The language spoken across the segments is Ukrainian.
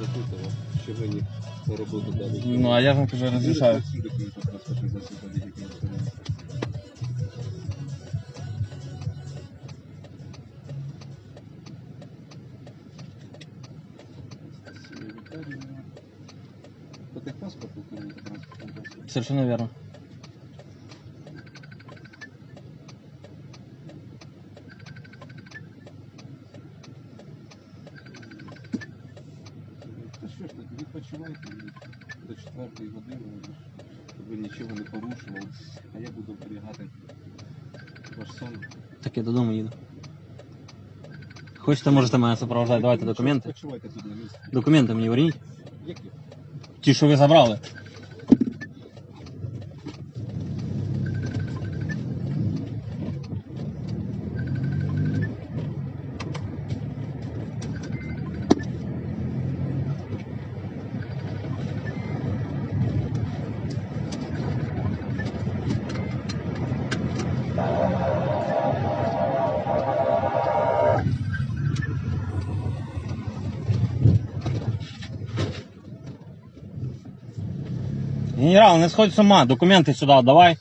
запитував, що ви не по роботу дали. Ну, а я вам кажу, розрішаю. По техпаспорту? Совершенно верно. Що ж, так відпочивайте до четвертої години, щоб ви нічого не порушували, а я буду оберігати ваш сон. Так я додому їду. Хочете, можете мене супроводжати. Давайте Ну, документи. Відпочивайте тут на місці. Документи мені верніть. Які? Ті, що ви забрали. Генерал, не сходь з ума, документи сюди давай.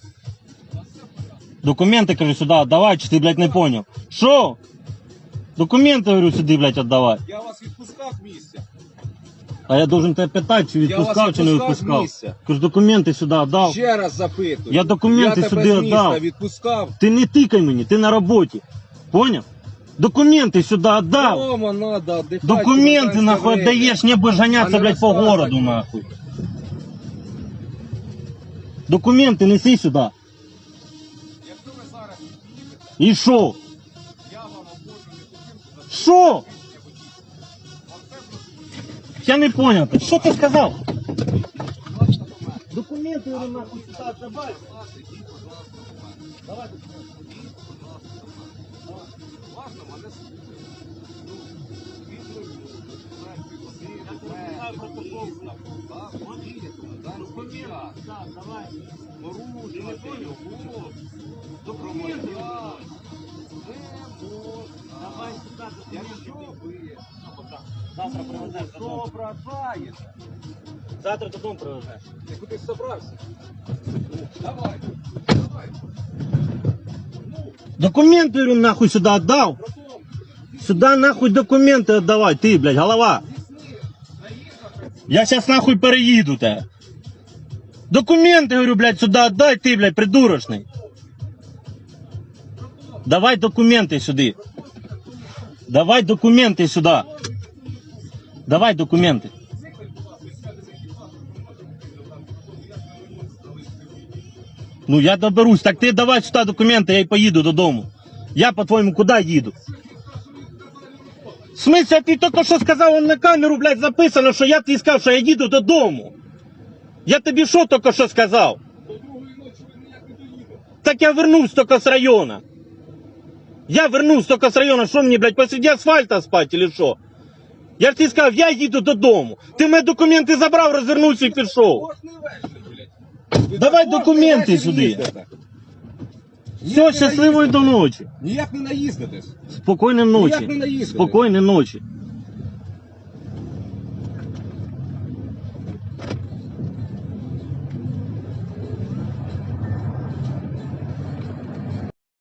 Документи, кажу, сюди отдавай, чи ти, блядь, не поняв. Що? Документи, говорю, сюди, блядь, отдавай. Я вас відпускав місця. А я должен тебе питати, чи відпускав, чи не відпускав місця. Кажу, документи сюди отдав. Ще раз запитую. Я документи я тебе сюди з міста віддав. відпускав. Ти не тикай мені, ти на роботі. Поняв? Документи сюди отдав. Дома надо отдыхать. Документи нахуй отдаєш, не будеш ганяться, блядь, по городу, нахуй. Документи неси сюди. Якщо ви зараз І що? я вам документи за Що? Я не понял. Ти Що ти сказав? Документи вони нахуй сюди давай. Важно мене слухати. Ну, четвертий, міста, так, водіє, комендантський час. Порушувати його громадян не можна. Якщо ви Завтра привезеш додому. зображаєте, Завтра додому привезеш. ти кудись собрався? Ну, давай, давай. Ну, Документи, говорю, нахуй сюди отдав. потом, Сюди нахуй документи отдавай. Ти, блядь, голова. Я зараз нахуй переїду тебе. Документи, говорю, блядь, сюди отдай, ти, блядь, придурочний. Давай документи сюди. Давай документи сюди. Давай документи. Ну я доберусь. Так ти давай сюди документи, я й поїду додому. Я по-твоєму куди їду? В смысле, а ти тільки що сказав он на камеру, блядь, записано, що я тобі сказав, що я їду додому. Я тобі що тільки що сказав? Так я вернусь тільки з району. Я вернусь тільки з району, що мені, блядь, посреди асфальта спати или що? Я ж тобі сказав, я їду додому. Ти мої документи забрав, розвернувся і пішов. Давай документи сюди. Все, щасливої до ночі. Ніяк не наїздитесь. Спокійної Ніяк ночі. не наїздите. Спокійної ночі.